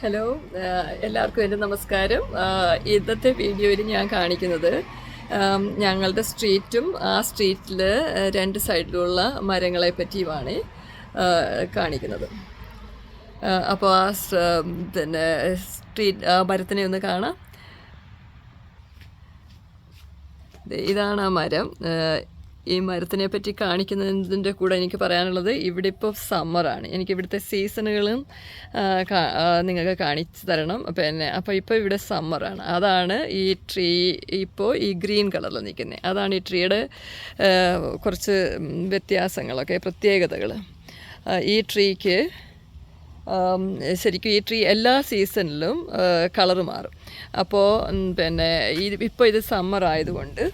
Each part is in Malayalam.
ഹലോ എല്ലാവർക്കും എന്റെ നമസ്കാരം. ഇന്നത്തെ വീഡിയോയിൽ ഞാൻ കാണിക്കുന്നത് ഞങ്ങളുടെ സ്ട്രീറ്റും ആ സ്ട്രീറ്റിൽ രണ്ട് സൈഡിലുള്ള മരങ്ങളെ പറ്റിയുമാണ് കാണിക്കുന്നത്. അപ്പോൾ ആ പിന്നെ സ്ട്രീറ്റ് ആ മരത്തിനെ ഒന്ന് കാണാം. ഇതാണ് ആ മരം. ഈ മരത്തിനെ പറ്റി കാണിക്കുന്നതിന്റെ കൂടെ എനിക്ക് പറയാനുള്ളത് ഇവിടെ ഇപ്പോൾ സമ്മറാണ് എനിക്ക് ഇവിടുത്തെ സീസണുകളും നിങ്ങൾക്ക് കാണിച്ചു തരണം. പിന്നെ അപ്പോൾ ഇപ്പോൾ ഇവിടെ സമ്മറാണ് അതാണ് ഈ ട്രീ ഇപ്പോൾ ഈ ഗ്രീൻ കളറിൽ നിൽക്കുന്നത് അതാണ് ഈ ട്രീയുടെ കുറച്ച് വ്യത്യാസങ്ങളൊക്കെ പ്രത്യേകതകൾ ഈ ട്രീക്ക് ശരിക്കും ഈ ട്രീ എല്ലാ സീസണിലും കളറ് മാറും. അപ്പോൾ പിന്നെ ഈ ഇപ്പോൾ ഇത് സമ്മർ ആയതുകൊണ്ട്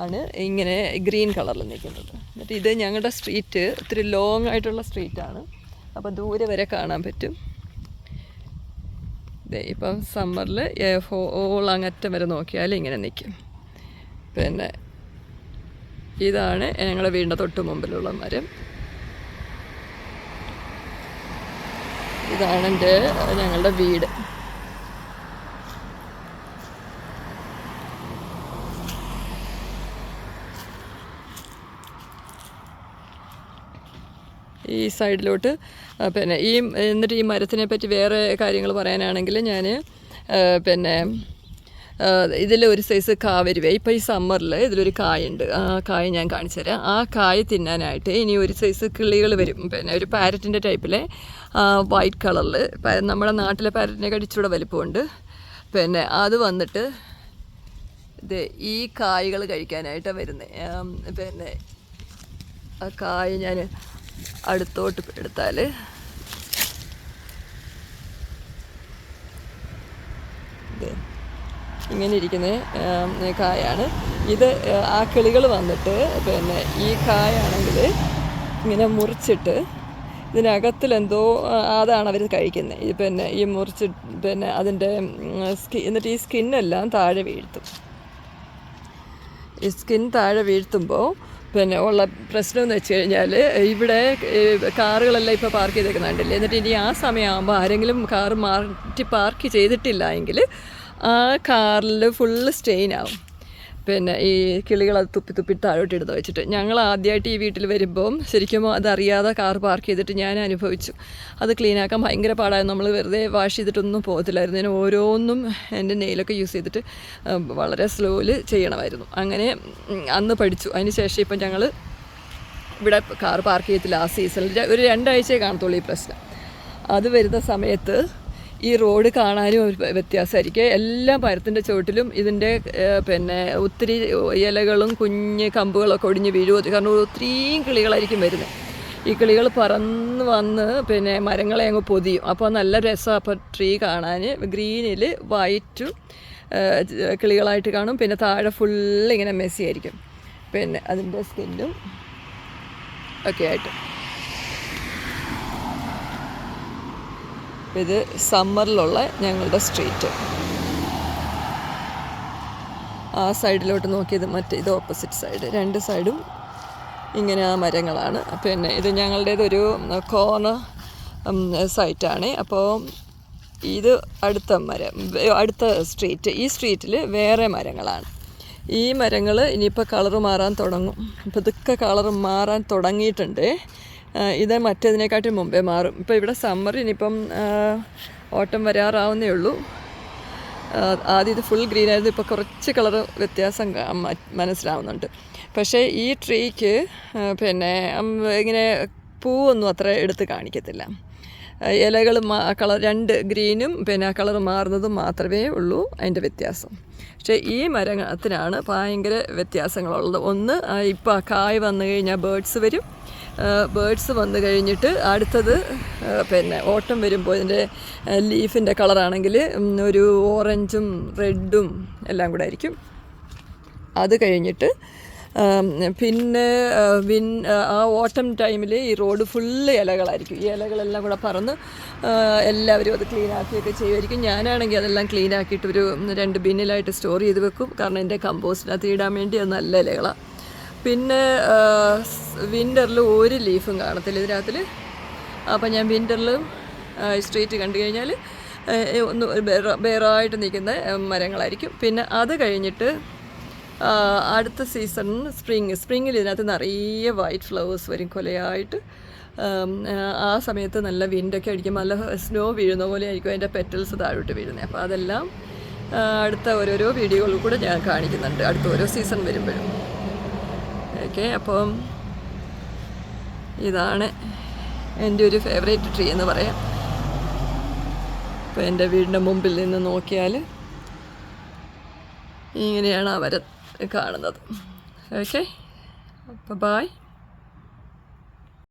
ആണ് ഇങ്ങനെ ഗ്രീൻ കളറിൽ നിൽക്കുന്നത്. എന്നിട്ട് ഇത് ഞങ്ങളുടെ സ്ട്രീറ്റ് ഒത്തിരി ലോങ് ആയിട്ടുള്ള സ്ട്രീറ്റാണ് അപ്പോൾ ദൂരെ വരെ കാണാൻ പറ്റും. ദേ ഇപ്പം സമ്മറിൽ ഹോൾ അങ്ങറ്റം വരെ നോക്കിയാൽ ഇങ്ങനെ നിൽക്കും പിന്നെ ഇതാണ് ഞങ്ങളുടെ വീടിന്റെ തൊട്ട് മുമ്പിലുള്ള മരം. ഇതാണ് എന്റെ ഞങ്ങളുടെ വീട്. ഈ സൈഡിലോട്ട്. പിന്നെ ഈ എന്നിട്ട് ഈ മരത്തിനെ പറ്റി വേറെ കാര്യങ്ങൾ പറയാനാണെങ്കിൽ ഞാൻ പിന്നെ ഇതിൽ ഒരു സൈസ് കാവരുവ. ഇപ്പോൾ ഈ സമ്മറിൽ ഇതിലൊരു കായുണ്ട്. ആ കായ ഞാൻ കാണിച്ചു തരാം. ആ കായ തിന്നാനായിട്ട് ഇനി ഒരു സൈസ് കിളികൾ വരും. പിന്നെ ഒരു പാരറ്റിന്റെ ടൈപ്പിലെ വൈറ്റ് കളറിൽ നമ്മുടെ നാട്ടിലെ പാരറ്റിനെ കടിച്ചൂടെ വലിപ്പമുണ്ട്. പിന്നെ അത് വന്നിട്ട് ഇത് ഈ കായകൾ കഴിക്കാനായിട്ടാണ് വരുന്നത് പിന്നെ ആ കായ ഞാൻ അടുത്തോട്ട് എടുത്താൽ ഇങ്ങനെ ഇരിക്കുന്ന കായാണ്. ഇത് ആ കിളികൾ വന്നിട്ട് പിന്നെ ഈ കായാണെങ്കിൽ ഇങ്ങനെ മുറിച്ചിട്ട് ഇതിനകത്തിലെന്തോ അതാണ് അവർ കഴിക്കുന്നത് ഈ പിന്നെ ഈ മുറിച്ച് പിന്നെ അതിന്റെ സ്കി എന്നിട്ട് ഈ സ്കിന്നെല്ലാം താഴെ വീഴ്ത്തും. ഈ സ്കിൻ താഴെ വീഴ്ത്തുമ്പോൾ പിന്നെ ഉള്ള പ്രശ്നം എന്ന് വെച്ച് കഴിഞ്ഞാൽ ഇവിടെ കാറുകളെല്ലാം ഇപ്പോൾ പാർക്ക് ചെയ്തേക്കുന്നുണ്ടല്ലേ? എന്നിട്ട് ഇനി ആ സമയമാകുമ്പോൾ ആരെങ്കിലും കാറ് മാറ്റി പാർക്ക് ചെയ്തിട്ടില്ല എങ്കിൽ ആ കാറിൽ ഫുള്ള് സ്റ്റെയിൻ ആവും. പിന്നെ ഈ കിളികൾ അത് തുപ്പി തുപ്പി താഴോട്ട് എടുത്ത് വെച്ചിട്ട്. ഞങ്ങൾ ആദ്യമായിട്ട് ഈ വീട്ടിൽ വരുമ്പം ശരിക്കും അതറിയാതെ കാർ പാർക്ക് ചെയ്തിട്ട് ഞാൻ അനുഭവിച്ചു. അത് ക്ലീനാക്കാൻ ഭയങ്കര പാടായിരുന്നു. നമ്മൾ വെറുതെ വാഷ് ചെയ്തിട്ടൊന്നും പോകത്തില്ലായിരുന്നു. ഞാൻ ഓരോന്നും എന്റെ നെയിലൊക്കെ യൂസ് ചെയ്തിട്ട് വളരെ സ്ലോയിൽ ചെയ്യണമായിരുന്നു. അങ്ങനെ അന്ന് പഠിച്ചു. അതിന് ശേഷം ഇപ്പം ഞങ്ങൾ ഇവിടെ കാർ പാർക്ക് ചെയ്യത്തില്ല ആ സീസണിൽ ഒരു രണ്ടാഴ്ചയെ കാണത്തുള്ളൂ ഈ പ്രശ്നം. അത് വരുന്ന സമയത്ത് ഈ റോഡ് കാണാനും ഒരു വ്യത്യാസമായിരിക്കും. എല്ലാ മരത്തിന്റെ ചുവട്ടിലും ഇതിന്റെ പിന്നെ ഒത്തിരി ഇലകളും കുഞ്ഞ് കമ്പുകളൊക്കെ ഒടിഞ്ഞ് വീഴുമോ കാരണം ഒത്തിരിയും കിളികളായിരിക്കും വരുന്നത്. ഈ കിളികൾ പറന്ന് വന്ന് പിന്നെ മരങ്ങളെ അങ്ങ് പൊതിയും. അപ്പോൾ നല്ല രസം. അപ്പോൾ ട്രീ കാണാൻ ഗ്രീനിൽ വൈറ്റും കിളികളായിട്ട് കാണും. പിന്നെ താഴെ ഫുള്ള് ഇങ്ങനെ മെസ്സി ആയിരിക്കും. പിന്നെ അതിന്റെ സ്കിന്നും ഒക്കെ ആയിട്ട്. ഇത് സമ്മറിലുള്ള ഞങ്ങളുടെ സ്ട്രീറ്റ്. ആ സൈഡിലോട്ട് നോക്കിയത് മറ്റേ ഇത് ഓപ്പോസിറ്റ് സൈഡ്. രണ്ട് സൈഡും ഇങ്ങനെ ആ മരങ്ങളാണ്. പിന്നെ ഇത് ഞങ്ങളുടേതൊരു കോർണർ സൈറ്റാണ്. അപ്പോൾ ഇത് അടുത്ത മരം അടുത്ത സ്ട്രീറ്റ്. ഈ സ്ട്രീറ്റിൽ വേറെ മരങ്ങളാണ്. ഈ മരങ്ങൾ ഇനിയിപ്പോൾ കളറ് മാറാൻ തുടങ്ങും. ഇപ്പം ഇതൊക്കെ കളറ് മാറാൻ തുടങ്ങിയിട്ടുണ്ട്. ഇത് മറ്റേതിനെക്കാട്ടും മുമ്പേ മാറും. ഇപ്പോൾ ഇവിടെ സമ്മർ ഇനിയിപ്പം ഓട്ടം വരാറാവുന്നേ ഉള്ളൂ. ആദ്യം ഇത് ഫുൾ ഗ്രീൻ ആയിരുന്നു. ഇപ്പോൾ കുറച്ച് കളർ വ്യത്യാസം മനസ്സിലാവുന്നുണ്ട്. പക്ഷേ ഈ ട്രീക്ക് പിന്നെ ഇങ്ങനെ പൂവൊന്നും അത്ര എടുത്ത് കാണിക്കത്തില്ല. ഇലകൾ കളർ രണ്ട് ഗ്രീനും പിന്നെ ആ കളർ മാറുന്നതും മാത്രമേ ഉള്ളൂ അതിന്റെ വ്യത്യാസം. പക്ഷേ ഈ മരത്തിനാണ് ഭയങ്കര വ്യത്യാസങ്ങളുള്ളത്. ഒന്ന് ഇപ്പോൾ കായ് വന്നു കഴിഞ്ഞാൽ ബേഡ്സ് വരും. ബേഡ്സ് വന്നു കഴിഞ്ഞിട്ട് അടുത്തത് പിന്നെ ഓട്ടം വരുമ്പോൾ ഇതിന്റെ ലീഫിന്റെ കളറാണെങ്കിൽ ഒരു ഓറഞ്ചും റെഡും എല്ലാം കൂടെ ആയിരിക്കും. അത് കഴിഞ്ഞിട്ട് പിന്നെ വിൻ ആ, ഓട്ടം ടൈമിൽ ഈ റോഡ് ഫുള്ള് ഇലകളായിരിക്കും. ഈ ഇലകളെല്ലാം കൂടെ പറന്ന് എല്ലാവരും അത് ക്ലീൻ ആക്കിയൊക്കെ ചെയ്യുമായിരിക്കും. ഞാനാണെങ്കിൽ അതെല്ലാം ക്ലീൻ ആക്കിയിട്ട് ഒരു രണ്ട് ബിന്നിലായിട്ട് സ്റ്റോർ ചെയ്ത് വെക്കും. കാരണം എന്റെ കമ്പോസ്റ്റിനകത്ത് ഇടാൻ വേണ്ടി അത് നല്ല ഇലകളാണ് പിന്നെ വിന്ററിൽ ഒരു ലീഫും കാണത്തില്ല ഇതിനകത്തിൽ അപ്പം ഞാൻ വിന്ററിൽ സ്ട്രീറ്റ് കണ്ടു കഴിഞ്ഞാൽ ഒന്ന് ബേറ- ബേറായിട്ട് നിൽക്കുന്ന മരങ്ങളായിരിക്കും. പിന്നെ അത് കഴിഞ്ഞിട്ട് അടുത്ത സീസൺ സ്പ്രിങ് സ്പ്രിങ്ങിൽ ഇതിനകത്ത് നിറയെ വൈറ്റ് ഫ്ലവേഴ്സ് വരും കൊലയായിട്ട്. ആ സമയത്ത് നല്ല വിൻഡൊക്കെ അടിക്കും. നല്ല സ്നോ വീഴുന്ന പോലെ ആയിരിക്കും അതിന്റെ പെറ്റൽസ് താഴോട്ട് വീഴുന്നത്. അപ്പോൾ അതെല്ലാം അടുത്ത ഓരോരോ വീഡിയോകളിൽ കൂടെ ഞാൻ കാണിക്കുന്നുണ്ട്. അടുത്ത ഓരോ സീസൺ വരുമ്പോഴും. ഓക്കെ അപ്പം ഇതാണ് എന്റെ ഒരു ഫേവറേറ്റ് ട്രീ എന്ന് പറയാം. അപ്പോൾ എന്റെ വീടിന്റെ മുമ്പിൽ നിന്ന് നോക്കിയാൽ ഇങ്ങനെയാണ് അവരെ കാണുന്നത്. ഓക്കെ അപ്പോൾ ബായ്